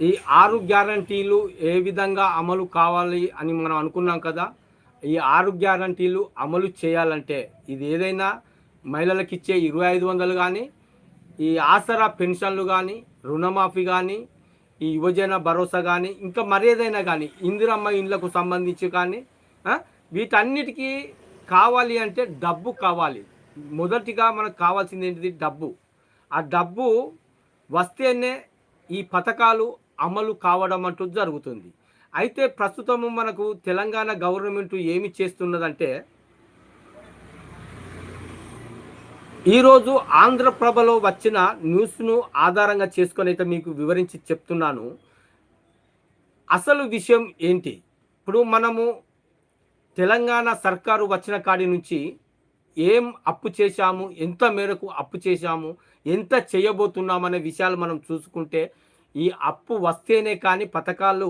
ఈ ఆరు గ్యారంటీలు ఏ విధంగా అమలు కావాలి అని మనం అనుకున్నాం కదా ఈ ఆరు గ్యారంటీలు అమలు చేయాలంటే ఇది ఏదైనా మహిళలకు ఇచ్చే ఇరవై ఐదు వందలు కానీ ఈ ఆసరా పెన్షన్లు కానీ రుణమాఫీ కానీ ఈ యువజన భరోసా కానీ ఇంకా మరేదైనా కానీ ఇందిరమ్మ ఇండ్లకు సంబంధించి కానీ వీటన్నిటికీ కావాలి అంటే డబ్బు కావాలి. మొదటిగా మనకు కావాల్సింది ఏంటిది? డబ్బు. ఆ డబ్బు వస్తేనే ఈ పథకాలు అమలు కావడం అంటూ జరుగుతుంది. అయితే ప్రస్తుతము మనకు తెలంగాణ గవర్నమెంట్ ఏమి చేస్తున్నదంటే ఈరోజు ఆంధ్రప్రభలో వచ్చిన న్యూస్ను ఆధారంగా చేసుకొని అయితే మీకు వివరించి చెప్తున్నాను. అసలు విషయం ఏంటి? ఇప్పుడు మనము తెలంగాణ సర్కారు వచ్చిన కాడి నుంచి ఏం అప్పు చేశాము? ఎంత మేరకు అప్పు చేశాము? ఎంత చేయబోతున్నామనే విషయాలు మనం చూసుకుంటే ఈ అప్పు వస్తేనే కానీ పథకాలు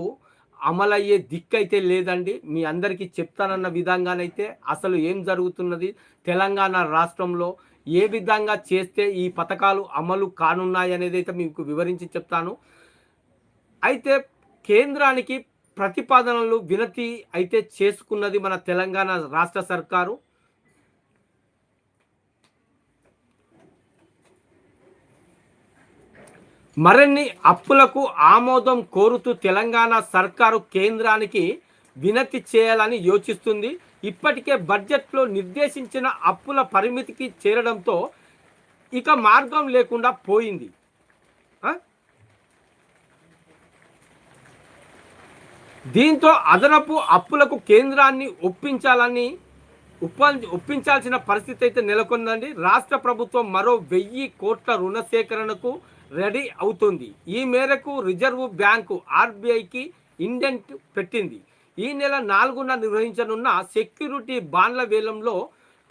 అమలయ్యే దిక్కైతే లేదండి. మీ అందరికీ చెప్తానన్న విధంగానైతే అసలు ఏం జరుగుతున్నది? తెలంగాణ రాష్ట్రంలో ఏ విధంగా చేస్తే ఈ పథకాలు అమలు కానున్నాయి అనేది అయితే మీకు వివరించి చెప్తాను. అయితే కేంద్రానికి ప్రతిపాదనలు వినతి అయితే చేసుకున్నది మన తెలంగాణ రాష్ట్ర సర్కారు. మరిన్ని అప్పులకు ఆమోదం కోరుతూ తెలంగాణ సర్కారు కేంద్రానికి వినతి చేయాలని యోచిస్తుంది. ఇప్పటికే బడ్జెట్లో నిర్దేశించిన అప్పుల పరిమితికి చేరడంతో ఇక మార్గం లేకుండా పోయింది. దీంతో అదనపు అప్పులకు కేంద్రాన్ని ఒప్పించాలని ఒప్పించాల్సిన పరిస్థితి అయితే నెలకొందండి. రాష్ట్ర ప్రభుత్వం మరో వెయ్యి కోట్ల రుణ సేకరణకు రెడీ అవుతుంది. ఈ మేరకు రిజర్వు బ్యాంకు ఆర్బీఐకి ఇండెంట్ పెట్టింది. ఈ నెల నాలుగున నిర్వహించనున్న సెక్యూరిటీ బాండ్ల వేలంలో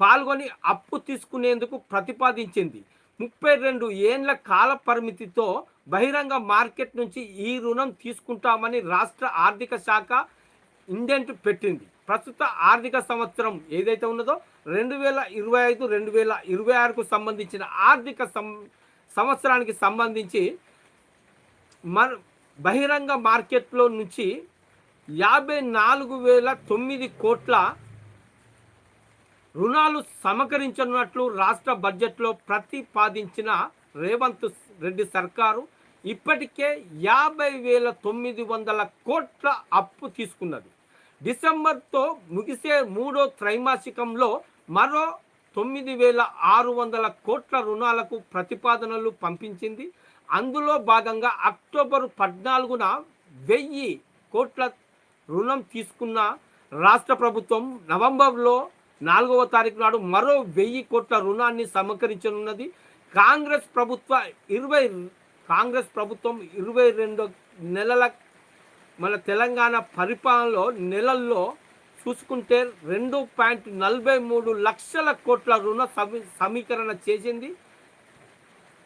పాల్గొని అప్పు తీసుకునేందుకు ప్రతిపాదించింది. ముప్పై రెండు ఏండ్ల కాల పరిమితితో బహిరంగ మార్కెట్ నుంచి ఈ రుణం తీసుకుంటామని రాష్ట్ర ఆర్థిక శాఖ ఇండెంట్ పెట్టింది. ప్రస్తుత ఆర్థిక సంవత్సరం ఏదైతే ఉన్నదో రెండు వేల ఇరవై ఐదు రెండు వేల ఇరవై ఆరుకు సంబంధించిన ఆర్థిక సం సంవత్సరానికి సంబంధించి మన బహిరంగ మార్కెట్లో నుంచి యాభై నాలుగు వేల తొమ్మిది కోట్ల రుణాలు సమకరించనున్నట్లు రాష్ట్ర బడ్జెట్లో ప్రతిపాదించిన రేవంత్ రెడ్డి సర్కారు ఇప్పటికే యాభై వేల తొమ్మిది వందల కోట్ల అప్పు తీసుకున్నది. డిసెంబర్తో ముగిసే మూడో త్రైమాసికంలో మరో తొమ్మిది వేల ఆరు వందల కోట్ల రుణాలకు ప్రతిపాదనలు పంపించింది. అందులో భాగంగా అక్టోబర్ పద్నాలుగున వెయ్యి కోట్ల రుణం తీసుకున్న రాష్ట్ర ప్రభుత్వం నవంబర్లో నాలుగవ తారీఖు నాడు మరో వెయ్యి కోట్ల రుణాన్ని సమకరించనున్నది. కాంగ్రెస్ ప్రభుత్వ ఇరవై కాంగ్రెస్ ప్రభుత్వం ఇరవై రెండు నెలల మన తెలంగాణ పరిపాలనలో నెలల్లో చూసుకుంటే రెండు పాయింట్ నలభై మూడు లక్షల కోట్ల రుణ సమీ సమీకరణ చేసింది.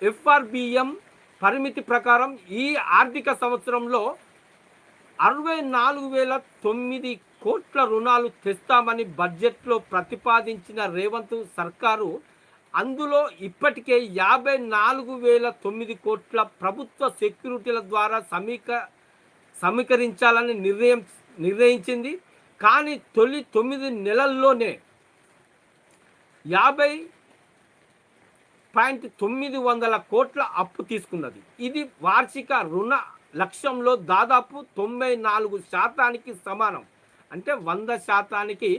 ఎఫ్ఆర్బిఎం పరిమితి ప్రకారం ఈ ఆర్థిక సంవత్సరంలో అరవై నాలుగు వేల తొమ్మిది కోట్ల రుణాలు తెస్తామని బడ్జెట్లో ప్రతిపాదించిన రేవంత్ సర్కారు అందులో ఇప్పటికే యాభై నాలుగు వేల తొమ్మిది కోట్ల ప్రభుత్వ సెక్యూరిటీల ద్వారా సమీక సమీకరించాలని నిర్ణయం నిర్ణయించింది. కానీ తొలి తొమ్మిది నెలల్లోనే యాభై పాయింట్ తొమ్మిది వందల కోట్ల అప్పు తీసుకున్నది. ఇది వార్షిక రుణ లక్ష్యంలో దాదాపు తొంభై నాలుగు శాతానికి సమానం. అంటే వంద శాతానికి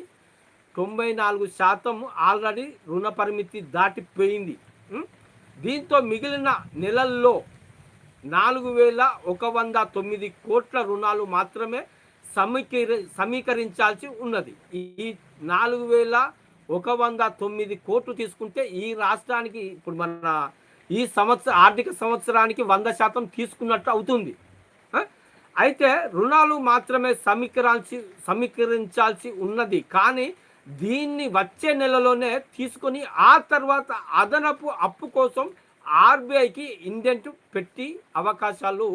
తొంభై నాలుగు శాతం ఆల్రెడీ రుణ పరిమితి దాటిపోయింది. దీంతో మిగిలిన నెలల్లో నాలుగు వేల ఒక వంద తొమ్మిది కోట్ల రుణాలు మాత్రమే సమీకరి సమీకరించాల్సి ఉన్నది. ఈ నాలుగు వేల ఒక వంద తొమ్మిది కోట్లు తీసుకుంటే ఈ రాష్ట్రానికి ఇప్పుడు మన ఈ సంవత్సర ఆర్థిక సంవత్సరానికి వంద శాతం తీసుకున్నట్టు అవుతుంది. అయితే రుణాలు మాత్రమే సమీకరాల్సి సమీకరించాల్సి ఉన్నది. కానీ దీన్ని వచ్చే నెలలోనే తీసుకొని ఆ తర్వాత అదనపు అప్పు కోసం ఆర్బీఐకి ఇండెంట్ పెట్టి అవకాశాలు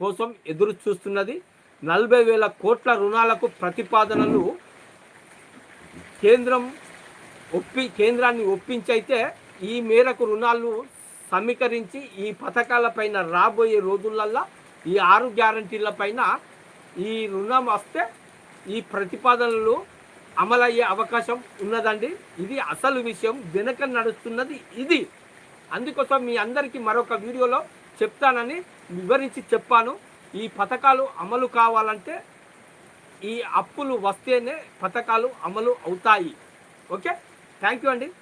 కోసం ఎదురు చూస్తున్నది నలభై వేల కోట్ల రుణాలకు ప్రతిపాదనలు కేంద్రం ఒప్పి కేంద్రాన్ని ఒప్పించైతే ఈ మేరకు రుణాలు సమీకరించి ఈ పథకాలపైన రాబోయే రోజులల్లా ఈ ఆరు గ్యారంటీలపైన ఈ రుణం వస్తే ఈ ప్రతిపాదనలు అమలయ్యే అవకాశం ఉన్నదండి. ఇది అసలు విషయం వెనక నడుస్తున్నది ఇది. అందుకోసం మీ అందరికీ మరొక వీడియోలో చెప్తానని వివరించి చెప్పాను. ఈ పథకాలు అమలు కావాలంటే ఈ అప్పులు వస్తేనే పథకాలు అమలు అవుతాయి. ఓకే? థ్యాంక్ యూ అండి.